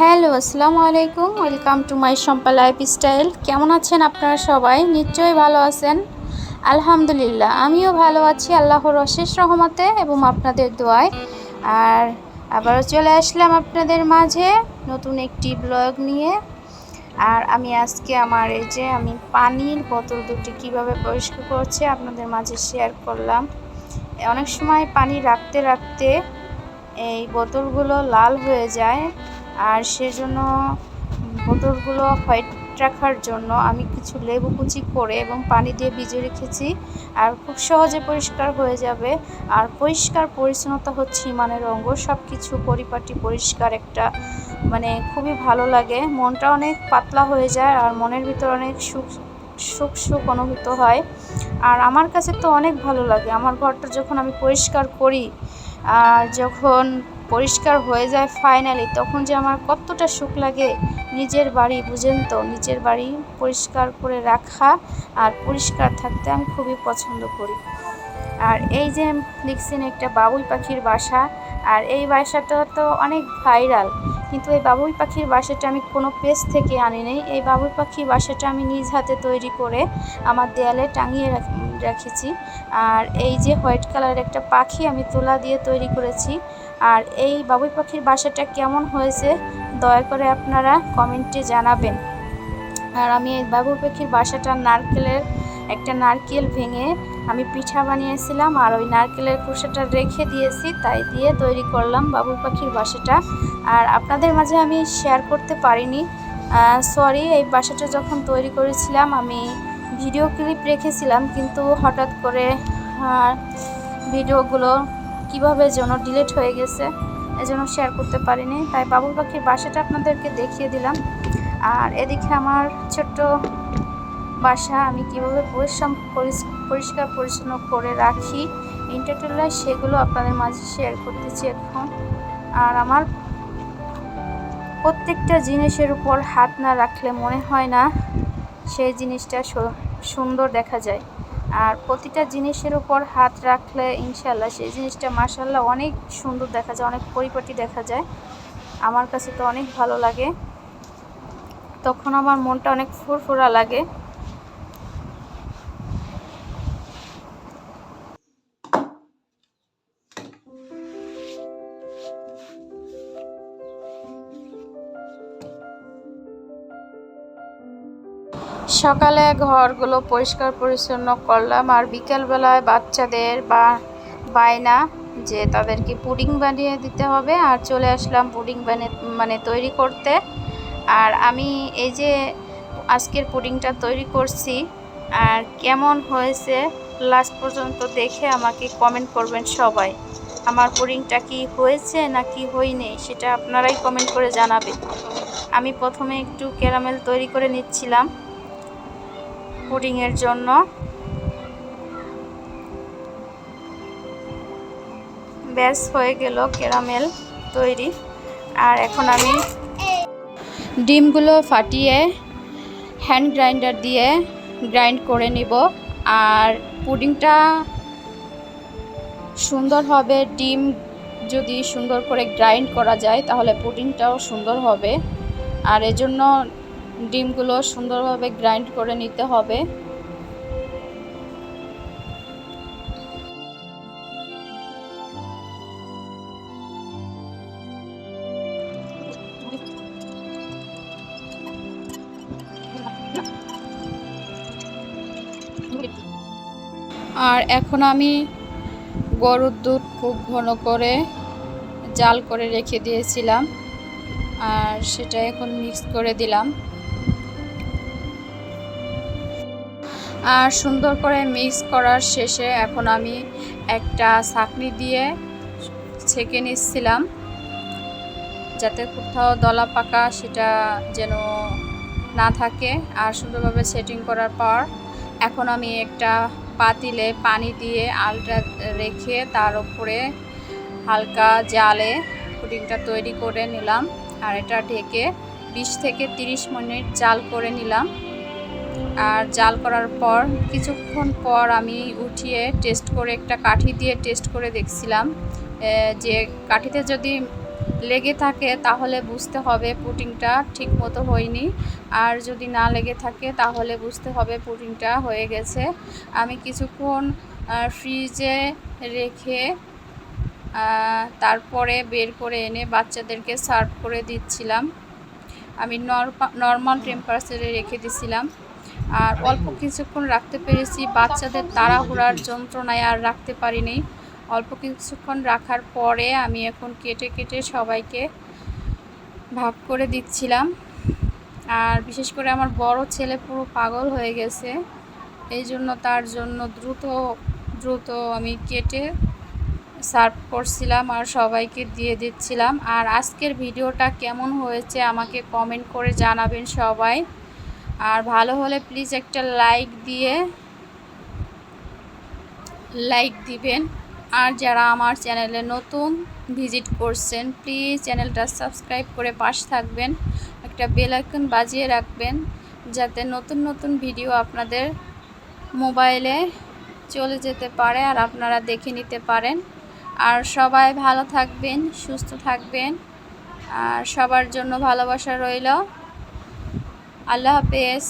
Hello, আসসালামু আলাইকুম। Welcome to my Sampa life style কেমন আছেন আপনারা সবাই? নিশ্চয়ই ভালো আছেন। আলহামদুলিল্লাহ, আমিও ভালো আছি আল্লাহর অশেষ রহমতে এবং আপনাদের দোয়ায়। আর আবারও চলে আসলাম আপনাদের মাঝে নতুন একটি ব্লগ নিয়ে। আর আমি আজকে আমার এই যে আমি পানির বোতল দুটি কীভাবে পরিষ্কার করছি আপনাদের মাঝে শেয়ার করলাম। অনেক সময় পানি রাখতে রাখতে এই বোতলগুলো লাল হয়ে যায়। আর সেজন্য বোতলগুলো হোয়াইট রাখার জন্য আমি কিছু লেবু কুচি করে এবং পানি দিয়ে ভিজিয়ে রেখেছি। আর খুব সহজে পরিষ্কার হয়ে যাবে। আর পরিষ্কার পরিচ্ছন্নতা হচ্ছে ইমানের অঙ্গ। সব কিছু পরিপাটি পরিষ্কার একটা মানে খুবই ভালো লাগে। মনটা অনেক পাতলা হয়ে যায় আর মনের ভিতর অনেক সুখ সুখ সুখ অনুভূত হয়। আর আমার কাছে তো অনেক ভালো লাগে। আমার ঘরটা যখন আমি পরিষ্কার করি, আর যখন পরিষ্কার হয়ে যায় ফাইনালি তখন যে আমার কতটা সুখ লাগে নিজের বাড়ি, বুঝেন তো? নিজের বাড়ি পরিষ্কার করে রাখা আর পরিষ্কার থাকতে আমি খুবই পছন্দ করি। আর এই যে দেখছেন একটা বাবুই পাখির বাসা, আর এই বাসাটা তো অনেক ভাইরাল কিন্তু এই বাবুই পাখির বাসাটা আমি কোনো পেজ থেকে আনি নেই। এই বাবুই পাখির বাসাটা আমি নিজ হাতে তৈরি করে আমার দেয়ালে টাঙিয়ে রেখেছি। আর এই যে হোয়াইট কালারের একটা পাখি আমি তোলা দিয়ে তৈরি করেছি। আর এই বাবুই পাখির বাসাটা কেমন হয়েছে, দয়া করে আপনারা কমেন্টে জানাবেন। আর আমি এই বাবুই পাখির বাসাটা নারকেলের একটা নারকেল ভেঙে আমি পিঠা বানিয়েছিলাম। আর ওই নারকেলের খোসাটা রেখে দিয়েছি, তাই দিয়ে তৈরি করলাম বাবুই পাখির বাসাটা। আর আপনাদের মাঝে আমি শেয়ার করতে পারিনি। সরি এই বাসাটা যখন তৈরি করেছিলাম, আমি ভিডিও ক্লিপ রেখেছিলাম, কিন্তু হঠাৎ করে ভিডিওগুলো কীভাবে যেন ডিলিট হয়ে গেছে, এজন্য শেয়ার করতে পারিনি। তাই বাবুর পাখির বাসাটা আপনাদেরকে দেখিয়ে দিলাম। আর এদিকে আমার ছোট্ট বাসা আমি কীভাবে পরিশ্রম পরিষ্কার পরিচ্ছন্ন করে রাখি ইন্টারটেলার সেগুলো আপনাদের মাঝে শেয়ার করতেছি এখন। আর আমার প্রত্যেকটা জিনিসের উপর হাত না রাখলে মনে হয় না সেই জিনিসটা সুন্দর দেখা যায়। আর প্রতিটা জিনিসের উপর হাত রাখলে ইনশাল্লাহ সেই জিনিসটা মার্শাল্লাহ অনেক সুন্দর দেখা যায়, অনেক পরিপাটি দেখা যায়। আমার কাছে তো অনেক ভালো লাগে। তখন আমার মনটা অনেক ফুরফুরা লাগে। সকালে ঘরগুলো পরিষ্কার পরিচ্ছন্ন করলাম আর বিকেলবেলায় বাচ্চাদের বা বায়না যে তাদেরকে পুডিং বানিয়ে দিতে হবে আর চলে আসলাম পুডিং বানিয়ে মানে তৈরি করতে। আর আমি এই যে আজকের পুডিংটা তৈরি করছি আর কেমন হয়েছে লাস্ট পর্যন্ত দেখে আমাকে কমেন্ট করবেন সবাই। আমার পুডিংটা কি হয়েছে না কি হয়নি সেটা আপনারাই কমেন্ট করে জানাবেন। আমি প্রথমে একটু ক্যারামেল তৈরি করে নিচ্ছিলাম। পুডিংয়ের জন্য। ব্যাস, হয়ে গেল ক্যারামেল তৈরি। আর এখন আমি ডিমগুলো ফাটিয়ে হ্যান্ড গ্রাইন্ডার দিয়ে গ্রাইন্ড করে নিব। আর পুডিংটা সুন্দর হবে। ডিম যদি সুন্দর করে গ্রাইন্ড করা যায়, তাহলে পুডিংটাও সুন্দর হবে। আর এজন্য ডিমগুলো সুন্দরভাবে গ্রাইন্ড করে নিতে হবে। আর এখন আমি গরুর দুধ খুব ঘন করে জাল করে রেখে দিয়েছিলাম, আর সেটা এখন মিক্স করে দিলাম। আর সুন্দর করে মিক্স করার শেষে এখন আমি একটা ছাকনি দিয়ে ছেঁকে নিচ্ছিলাম, যাতে কোথাও দলা পাকা সেটা যেন না থাকে আর সুন্দরভাবে সেটিং করার পর এখন আমি একটা পাতিলে পানি দিয়ে আলটা রেখে তার উপরে হালকা জালে পুডিংটা তৈরি করে নিলাম আর এটা ঢেকে বিশ থেকে 30 মিনিট জাল করে নিলাম। আর জাল করার পর কিছুক্ষণ পর আমি উঠিয়ে টেস্ট করে একটা কাঠি দিয়ে টেস্ট করে দেখছিলাম যে কাঠিতে যদি লেগে থাকে তাহলে বুঝতে হবে পুটিংটা ঠিক মতো হয়নি, আর যদি না লেগে থাকে তাহলে বুঝতে হবে পুটিংটা হয়ে গেছে। আমি কিছুক্ষণ ফ্রিজে রেখে তারপরে বের করে এনে বাচ্চাদেরকে সার্ভ করে দিচ্ছিলাম। আমি নর্মাল টেম্পারেচারে রেখে দিছিলাম। আর অল্প কিছুক্ষণ রাখতে পেরেছি। বাচ্চাদের তাড়াহুড়ার যন্ত্রণায় আর রাখতে পারিনি। অল্প কিছুক্ষণ রাখার পরে আমি এখন কেটে কেটে সবাইকে ভাগ করে দিচ্ছিলাম। আর বিশেষ করে আমার বড় ছেলে পুরো পাগল হয়ে গেছে। এই জন্য তার জন্য দ্রুত দ্রুত আমি কেটে সার্ভ করছিলাম আর সবাইকে দিয়ে দিচ্ছিলাম। আর আজকের ভিডিওটা কেমন হয়েছে আমাকে কমেন্ট করে জানাবেন সবাই। আর ভালো হলে প্লিজ একটা লাইক দিয়ে লাইক দিবেন। আর যারা আমার চ্যানেলে নতুন ভিজিট করছেন প্লিজ চ্যানেলটা সাবস্ক্রাইব করে পাশ থাকবেন। একটা বেল আইকন বাজিয়ে রাখবেন, যাতে নতুন নতুন ভিডিও আপনাদের মোবাইলে চলে যেতে পারে আর আপনারা দেখে নিতে পারেন। আর সবাই ভালো থাকবেন, সুস্থ থাকবেন। আর সবার জন্য ভালোবাসা রইল। আল্লাহ হাফেজ।